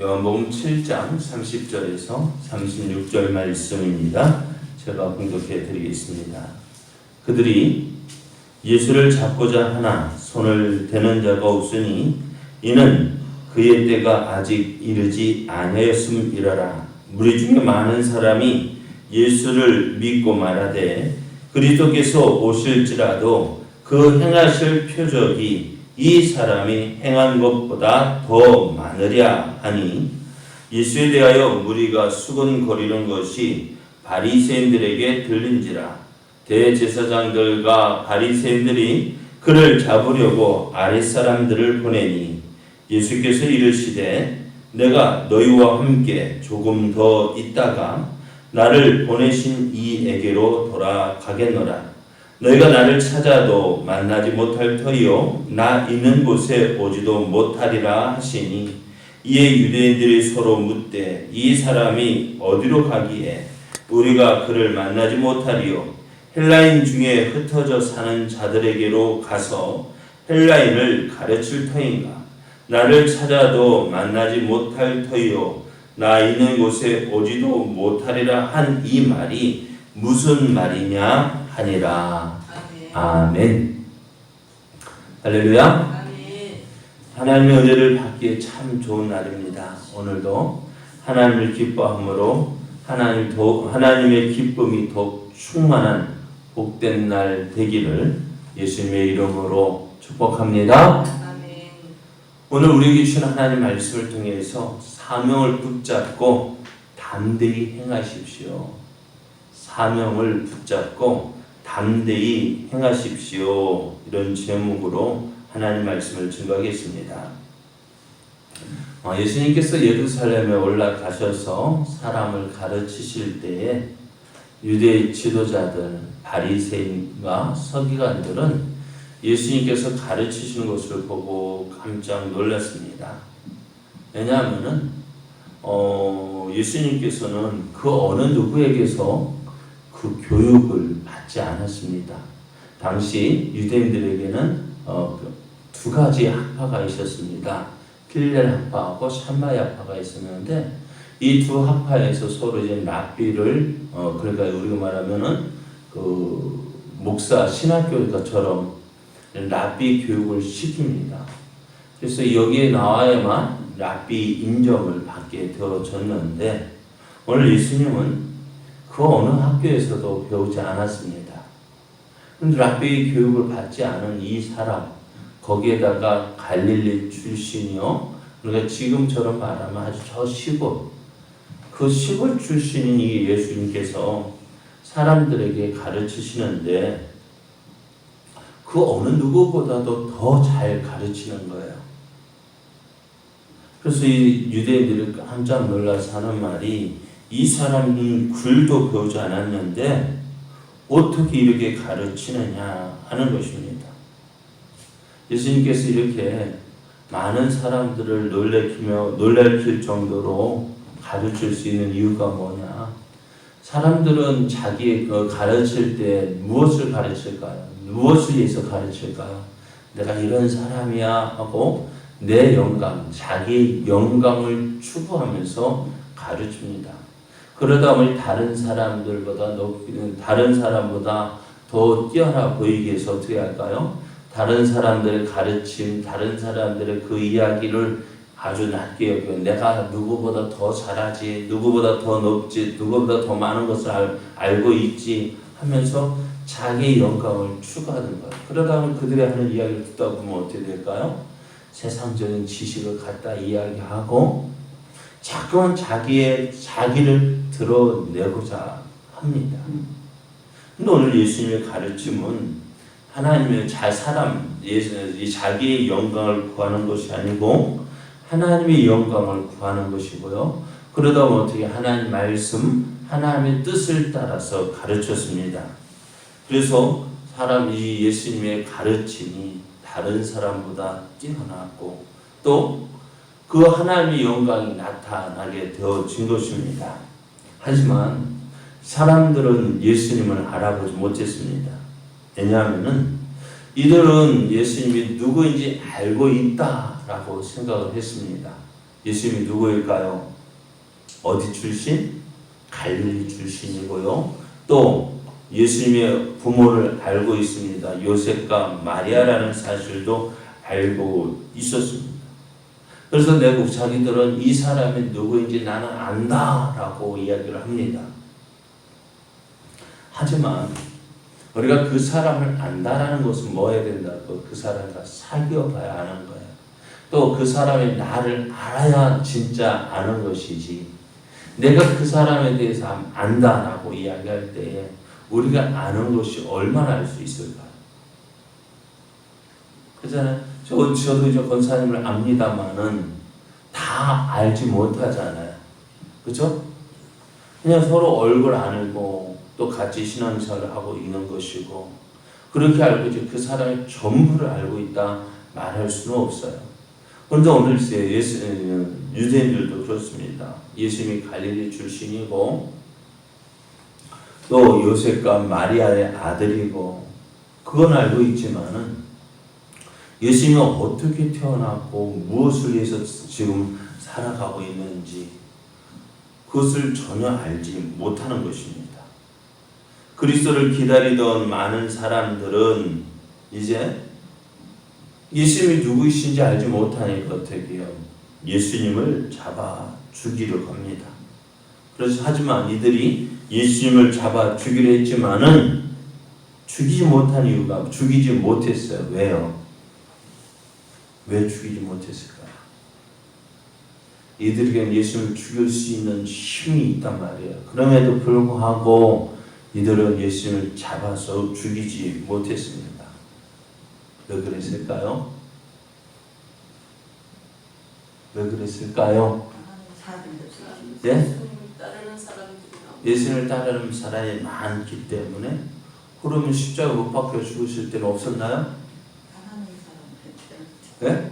요한복음 7장 30절에서 36절 말씀입니다. 제가 공독해 드리겠습니다. 그들이 예수를 잡고자 하나 손을 대는 자가 없으니 이는 그의 때가 아직 이르지 아니하였음이라라. 무리 중에 많은 사람이 예수를 믿고 말하되 그리스도께서 오실지라도 그 행하실 표적이 이 사람이 행한 것보다 더 많으랴 하니 예수에 대하여 무리가 수근거리는 것이 바리새인들에게 들린지라. 대제사장들과 바리새인들이 그를 잡으려고 아랫사람들을 보내니 예수께서 이르시되 내가 너희와 함께 조금 더 있다가 나를 보내신 이에게로 돌아가겠노라 너희가 나를 찾아도 만나지 못할 터이요 나 있는 곳에 오지도 못하리라 하시니 이에 유대인들이 서로 묻되 이 사람이 어디로 가기에 우리가 그를 만나지 못하리요? 헬라인 중에 흩어져 사는 자들에게로 가서 헬라인을 가르칠 터인가? 나를 찾아도 만나지 못할 터이요 나 있는 곳에 오지도 못하리라 한 이 말이 무슨 말이냐 하니라 아멘. 할렐루야. 하나님의 은혜를 받기에 참 좋은 날입니다. 오늘도 하나님을 기뻐함으로 하나님 더, 하나님의 기쁨이 더욱 충만한 복된 날 되기를 예수님의 이름으로 축복합니다. 아멘. 오늘 우리에게 주신 하나님 말씀을 통해서 사명을 붙잡고 담대히 행하십시오. 사명을 붙잡고 담대히 행하십시오. 이런 제목으로 하나님 말씀을 증거하겠습니다. 어, 예수님께서 예루살렘에 올라가셔서 사람을 가르치실 때에 유대 지도자들, 바리새인과 서기관들은 예수님께서 가르치시는 것을 보고 깜짝 놀랐습니다. 왜냐하면은 어, 예수님께서는 그 어느 누구에게서 그 교육을 받지 않았습니다. 당시 유대인들에게는 어, 그두 가지 학파가 있었습니다. 필렐 학파하고 샴마이 학파가 있었는데 이 두 학파에서 서로 이제 랍비를 어, 그러니까 우리가 말하면은 그 목사 신학교처럼 랍비 교육을 시킵니다. 그래서 여기에 나와야만 랍비 인정을 받게 되어졌는데 오늘 예수님은 그 어느 학교에서도 배우지 않았습니다. 근데 랍비 교육을 받지 않은 이 사람 거기에다가 갈릴리 출신이요. 그러니까 지금처럼 말하면 아주 저 시골 그 시골 출신인 이 예수님께서 사람들에게 가르치시는데 그 어느 누구보다도 더 잘 가르치는 거예요. 그래서 이 유대인들이 깜짝 놀라서 하는 말이 이 사람은 글도 배우지 않았는데 어떻게 이렇게 가르치느냐 하는 것입니다. 예수님께서 이렇게 많은 사람들을 놀래키며 놀래킬 정도로 가르칠 수 있는 이유가 뭐냐? 사람들은 자기 그 가르칠 때 무엇을 가르칠까요? 무엇을 위해서 가르칠까요? 내가 이런 사람이야 하고 내 영광, 자기 영광을 추구하면서 가르칩니다. 그러다 보니 다른 사람들보다 높이는 다른 사람보다 더 뛰어나 보이기 위해서 어떻게 할까요? 다른 사람들의 가르침, 다른 사람들의 그 이야기를 아주 낮게 여겨 내가 누구보다 더 잘하지, 누구보다 더 높지, 누구보다 더 많은 것을 알, 알고 있지 하면서 자기 영광을 추구하는 거예요. 그러다 보면 그들이 하는 이야기를 듣다 보면 어떻게 될까요? 세상적인 지식을 갖다 이야기하고 자꾸만 자기의 자기를 드러내고자 합니다. 근데 오늘 예수님의 가르침은 하나님의 자 사람 이 자기의 영광을 구하는 것이 아니고 하나님의 영광을 구하는 것이고요. 그러다 보면 어떻게 하나님 말씀, 하나님의 뜻을 따라서 가르쳤습니다. 그래서 사람 이 예수님의 가르침이 다른 사람보다 뛰어났고 또 그 하나님의 영광이 나타나게 되어진 것입니다. 하지만 사람들은 예수님을 알아보지 못했습니다. 왜냐하면은 이들은 예수님이 누구인지 알고 있다라고 생각을 했습니다. 예수님이 누구일까요? 어디 출신? 갈릴리 출신이고요. 또 예수님의 부모를 알고 있습니다. 요셉과 마리아라는 사실도 알고 있었습니다. 그래서 내국 자기들은 이 사람이 누구인지 나는 안다 라고 이야기를 합니다. 하지만 우리가 그 사람을 안다라는 것은 뭐 해야 된다고 그 사람과 사귀어 봐야 아는 거예요. 또그 사람이 나를 알아야 진짜 아는 것이지. 내가 그 사람에 대해서 안다라고 이야기할 때 우리가 아는 것이 얼마나 알 수 있을까? 그잖아요. 저, 저도 이제 권사님을 압니다만은 다 알지 못하잖아요. 그죠? 그냥 서로 얼굴 알고 또 같이 신앙생활을 하고 있는 것이고 그렇게 알고 이제 그 사람의 전부를 알고 있다 말할 수는 없어요. 그런데 오늘 예수, 유대인들도 그렇습니다. 예수님이 갈릴리 출신이고 또 요셉과 마리아의 아들이고 그건 알고 있지만은 예수님이 어떻게 태어났고 무엇을 위해서 지금 살아가고 있는지 그것을 전혀 알지 못하는 것입니다. 그리스도를 기다리던 많은 사람들은 이제 예수님이 누구이신지 알지 못하니까 어떻게 해요? 예수님을 잡아 죽이려 합니다. 그래서 하지만 이들이 예수님을 잡아 죽이려 했지만은 죽이지 못한 이유가 죽이지 못했어요. 왜요? 왜 죽이지 못했을까요? 이들에게는 예수님을 죽일 수 있는 힘이 있단 말이에요. 그럼에도 불구하고 이들은 예수님을 잡아서 죽이지 못했습니다. 왜 그랬을까요? 왜 그랬을까요? 예? 예수님을 따르는 사람이 많기 때문에 그러면 십자가 못 박혀 죽으실 때는 없었나요? 네?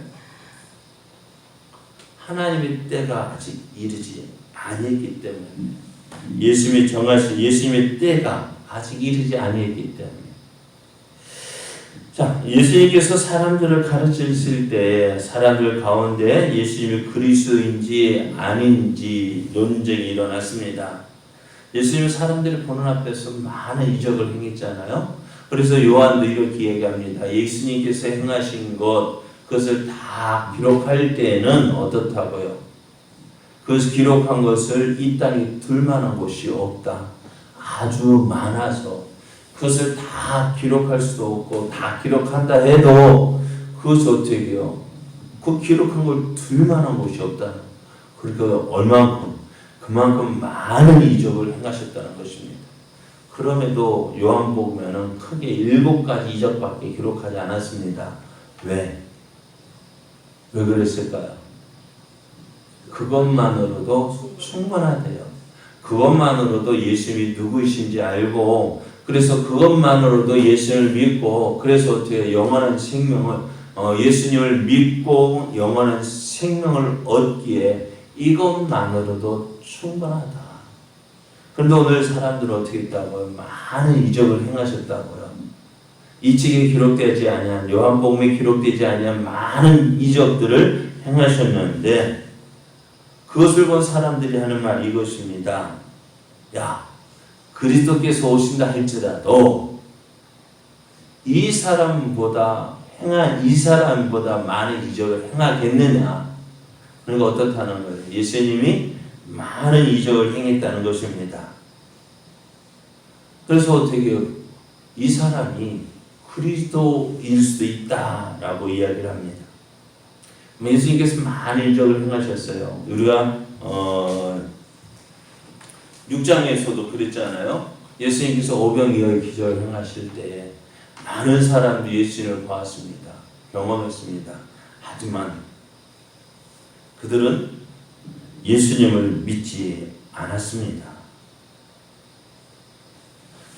하나님의 때가 아직 이르지 아니기 때문에 예수님이 정하신 예수님의 때가 아직 이르지 아니기 때문에 자 예수님께서 사람들을 가르치실 때 사람들 가운데 예수님이 그리스도인지 아닌지 논쟁이 일어났습니다. 예수님 사람들이 보는 앞에서 많은 이적을 행했잖아요. 그래서 요한도 이렇게 얘기합니다. 예수님께서 행하신 것 그것을 다 기록할 때는 어떻다고요? 그 기록한 것을 이 땅에 둘만한 곳이 없다. 아주 많아서 그것을 다 기록할 수도 없고 다 기록한다 해도 그것이 어떻게 해요? 그 기록한 걸 둘만한 곳이 없다. 그러니까 얼만큼 그만큼 많은 이적을 행하셨다는 것입니다. 그럼에도 요한복음에는 크게 일곱 가지 이적밖에 기록하지 않았습니다. 왜? 왜 그랬을까요? 그것만으로도 충분하대요. 그것만으로도 예수님이 누구이신지 알고 그래서 그것만으로도 예수님을 믿고 그래서 어떻게 영원한 생명을 어, 예수님을 믿고 영원한 생명을 얻기에 이것만으로도 충분하다. 그런데 오늘 사람들은 어떻게 했다고요? 많은 이적을 행하셨다고요. 이 책에 기록되지 아니한 요한복음에 기록되지 아니한 많은 이적들을 행하셨는데 그것을 본 사람들이 하는 말 이것입니다. 야, 그리스도께서 오신다 할지라도 이 사람보다 행한 이 사람보다 많은 이적을 행하겠느냐? 그러니까 어떻다는 거예요? 예수님이 많은 이적을 행했다는 것입니다. 그래서 어떻게 이 사람이 그리스도일 수도 있다라고 이야기를 합니다. 예수님께서 많은 이적을 행하셨어요. 우리가 어 6장에서도 그랬잖아요. 예수님께서 오병이어의 기적을 행하실 때 많은 사람들이 예수님을 보았습니다. 경험했습니다. 하지만 그들은 예수님을 믿지 않았습니다.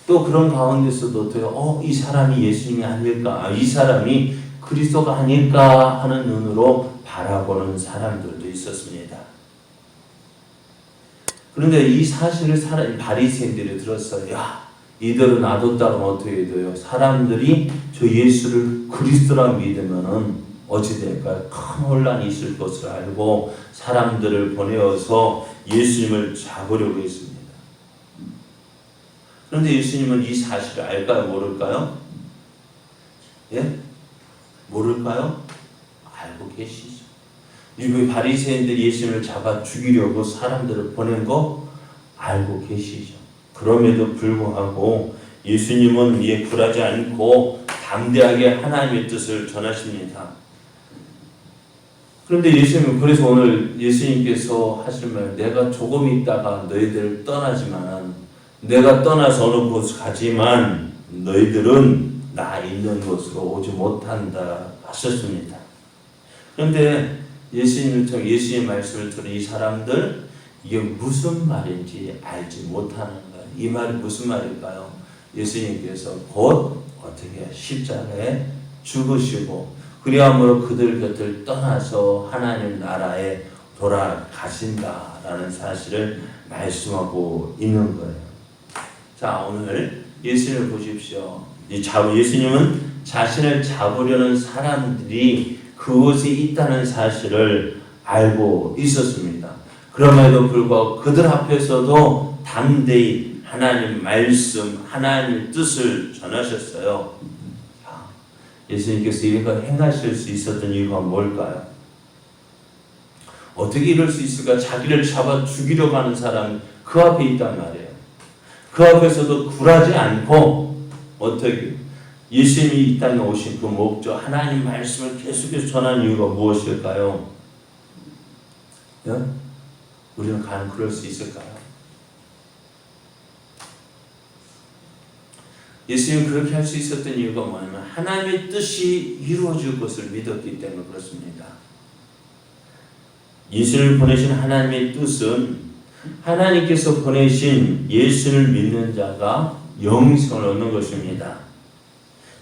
또 그런 가운데서도 어, 이 사람이 예수님이 아닐까? 아, 이 사람이 그리스도가 아닐까 하는 눈으로 바라보는 사람들도 있었습니다. 그런데 이 사실을 사람 바리새인들이 들었어요. 야, 이들을 놔뒀다면 어떻게 돼요? 사람들이 저 예수를 그리스도라 믿으면은 어찌 될까요? 큰 혼란이 있을 것을 알고 사람들을 보내어서 예수님을 잡으려고 했습니다. 그런데 예수님은 이 사실을 알까요? 모를까요? 예? 모를까요? 알고 계시죠. 이 바리새인들이 예수님을 잡아 죽이려고 사람들을 보낸 거 알고 계시죠. 그럼에도 불구하고 예수님은 이에 굴하지 않고 담대하게 하나님의 뜻을 전하십니다. 그런데 예수님은 그래서 오늘 예수님께서 하실 말 내가 조금 있다가 너희들을 떠나지만 내가 떠나서 어느 곳 가지만 너희들은 나 있는 곳으로 오지 못한다 하셨습니다. 그런데 예수님을 통해 예수님의 말씀을 들은 이 사람들 이게 무슨 말인지 알지 못하는 거예요. 이 말이 무슨 말일까요? 예수님께서 곧 어떻게 십자가에 죽으시고 그리함으로 그들 곁을 떠나서 하나님 나라에 돌아가신다라는 사실을 말씀하고 있는 거예요. 자 오늘 예수님을 보십시오. 이 잡- 예수님은 자신을 잡으려는 사람들이 그곳에 있다는 사실을 알고 있었습니다. 그럼에도 불구하고 그들 앞에서도 담대히 하나님 말씀, 하나님 뜻을 전하셨어요. 자, 예수님께서 이렇게 행하실 수 있었던 이유가 뭘까요? 어떻게 이럴 수 있을까? 자기를 잡아 죽이려고 하는 사람 그 앞에 있단 말이에요. 그 앞에서도 굴하지 않고 어떻게 예수님이 이 땅에 오신 그 목적 하나님 말씀을 계속해서 전하는 이유가 무엇일까요? 예? 우리는 과연 그럴 수 있을까요? 예수님이 그렇게 할 수 있었던 이유가 뭐냐면 하나님의 뜻이 이루어질 것을 믿었기 때문에 그렇습니다. 예수를 보내신 하나님의 뜻은 하나님께서 보내신 예수를 믿는 자가 영생을 얻는 것입니다.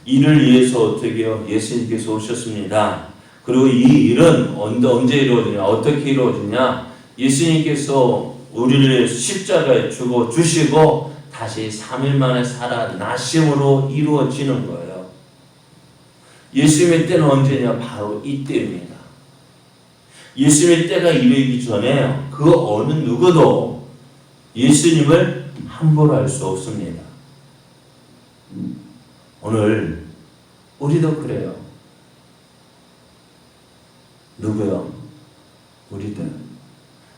이를 위해서 어떻게요? 예수님께서 오셨습니다. 그리고 이 일은 언제, 이루어지냐? 어떻게 이루어지냐? 예수님께서 우리를 십자가에 주고 주시고 다시 3일 만에 살아나심으로 이루어지는 거예요. 예수님의 때는 언제냐? 바로 이때입니다. 예수님의 때가 이르기 전에 그 어느 누구도 예수님을 함부로 할 수 없습니다. 오늘 우리도 그래요. 누구요? 우리들.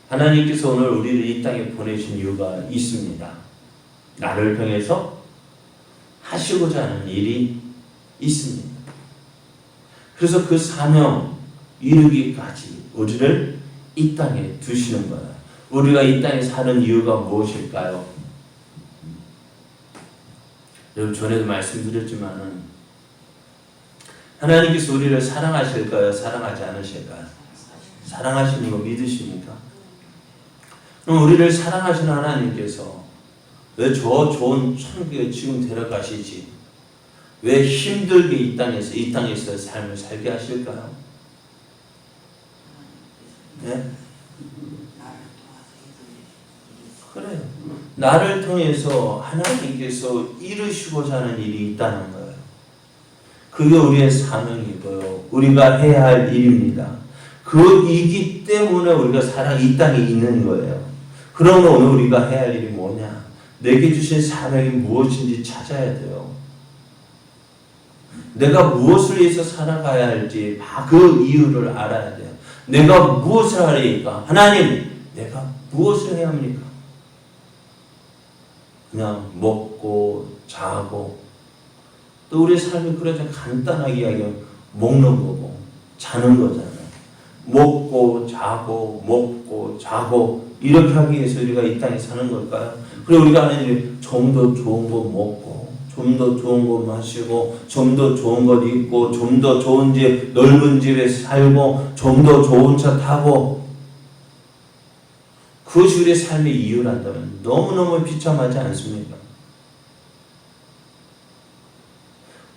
하나님께서 오늘 우리를 이 땅에 보내신 이유가 있습니다. 나를 통해서 하시고자 하는 일이 있습니다. 그래서 그 사명 이루기까지 우리를 이 땅에 두시는 거예요. 우리가 이 땅에 사는 이유가 무엇일까요? 여러분 전에도 말씀드렸지만은 하나님께서 우리를 사랑하실까요? 사랑하지 않으실까요? 사랑하시는 거 믿으십니까? 그럼 우리를 사랑하시는 하나님께서 왜 저 좋은 천국에 지금 데려가시지? 왜 힘들게 이 땅에서 이 땅에서 삶을 살게 하실까요? 네? 그래요. 나를 통해서 하나님께서 이루시고자 하는 일이 있다는 거예요. 그게 우리의 사명이고요. 우리가 해야 할 일입니다. 그 이기 때문에 우리가 살아 이 땅에 있는 거예요. 그러면 오늘 우리가 해야 할 일이 뭐냐? 내게 주신 사명이 무엇인지 찾아야 돼요. 내가 무엇을 위해서 살아가야 할지 그 이유를 알아야 돼요. 내가 무엇을 하리까? 하나님, 내가 무엇을 해야 합니까? 그냥 먹고 자고 또 우리 삶이 그래서 간단하게 이야기하면 먹는 거고 자는 거잖아요. 먹고 자고 먹고 자고 이렇게 하기 위해서 우리가 이 땅에 사는 걸까요? 그리고 우리가 하는 일이 좀더 좋은 거 먹고 좀 더 좋은 거 마시고 좀 더 좋은 것 입고 좀 더 좋은 집 넓은 집에 살고 좀 더 좋은 차 타고 그것이 우리의 삶의 이유란다면 너무너무 비참하지 않습니까?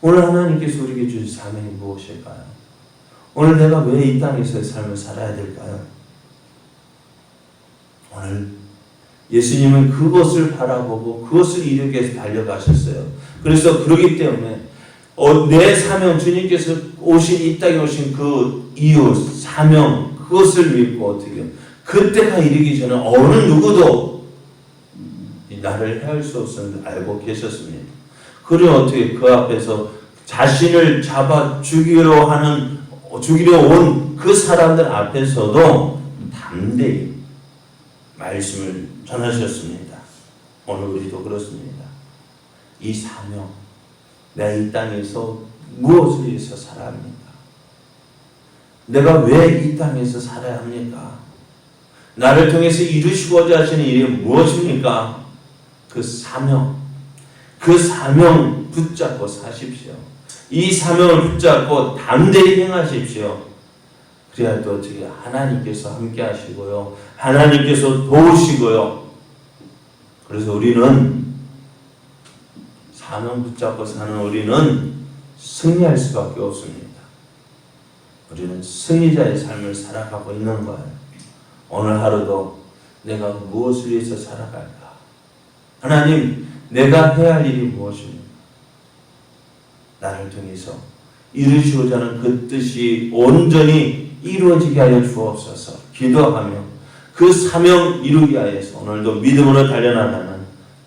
오늘 하나님께서 우리에게 주신 사명이 무엇일까요? 오늘 내가 왜 이 땅에서의 삶을 살아야 될까요? 오늘 예수님은 그것을 바라보고 그것을 이루기 위해서 달려가셨어요. 그래서 그러기 때문에 어, 내 사명 주님께서 오신 이 땅에 오신 그 이유 사명 그것을 믿고 어떻게? 그때가 이르기 전에 어느 누구도 이 나를 해할 수 없음을 알고 계셨습니다. 그래 어떻게 그 앞에서 자신을 잡아 죽이려 하는 죽이려 온 그 사람들 앞에서도 담대히 말씀을 전하셨습니다. 오늘 우리도 그렇습니다. 이 사명 내가 이 땅에서 무엇을 위해서 살아야 합니까? 내가 왜 이 땅에서 살아야 합니까? 나를 통해서 이루시고자 하시는 일이 무엇입니까? 그 사명, 그 사명 붙잡고 사십시오. 이 사명을 붙잡고 담대히 행하십시오. 그래야 또 어떻게 하나님께서 함께 하시고요. 하나님께서 도우시고요. 그래서 우리는 사명 붙잡고 사는 우리는 승리할 수밖에 없습니다. 우리는 승리자의 삶을 살아가고 있는 거예요. 오늘 하루도 내가 무엇을 위해서 살아갈까? 하나님, 내가 해야 할 일이 무엇입니까? 나를 통해서 이루시고자 하는 그 뜻이 온전히 이루어지게 하여 주옵소서. 기도하며 그 사명 이루기 하여서 오늘도 믿음으로 달려나가는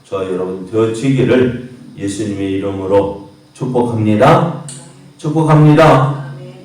저 여러분 되어지기를 예수님의 이름으로 축복합니다. 축복합니다.